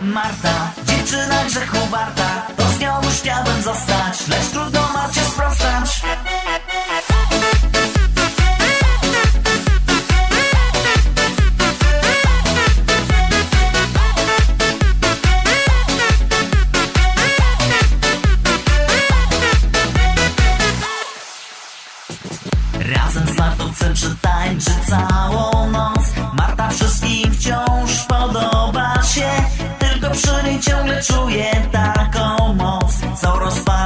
Marta, dziewczyna grzechu warta. To z nią już chciałbym zostać Lecz trudno Marcie sprostać. Razem z Martą chcę całą noc. Marta wszystkim wciąż podoba się Przy niej ciągle czuję taką moc Co rozpala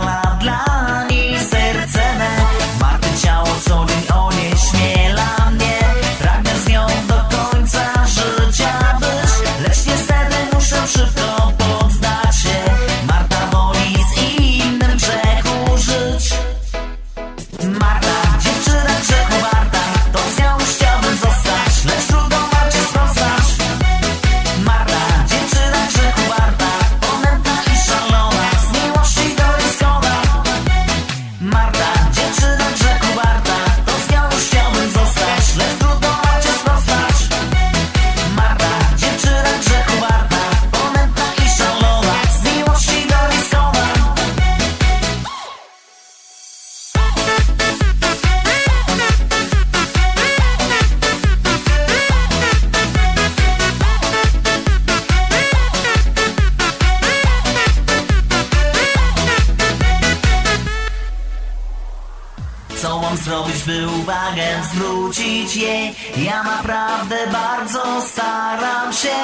Co mam zrobić, by uwagę zwrócić jej? Ja naprawdę bardzo staram się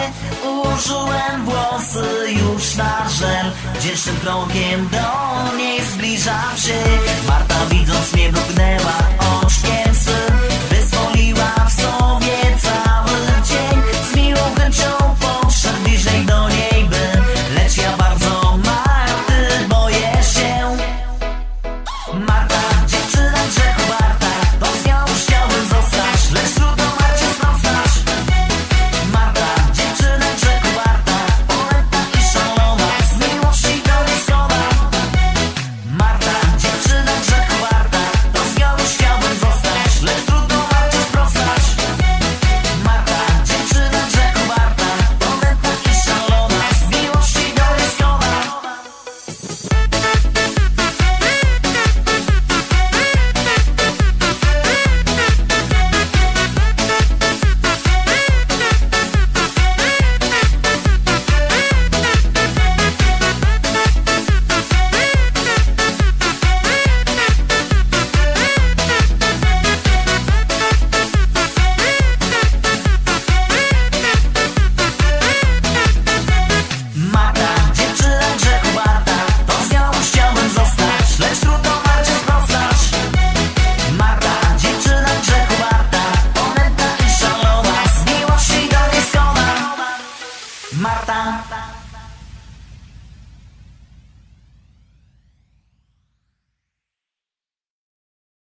Ułożyłem włosy już na żel Dzieszczym krokiem do niej zbliżam się Marta widząc mnie mrugnęła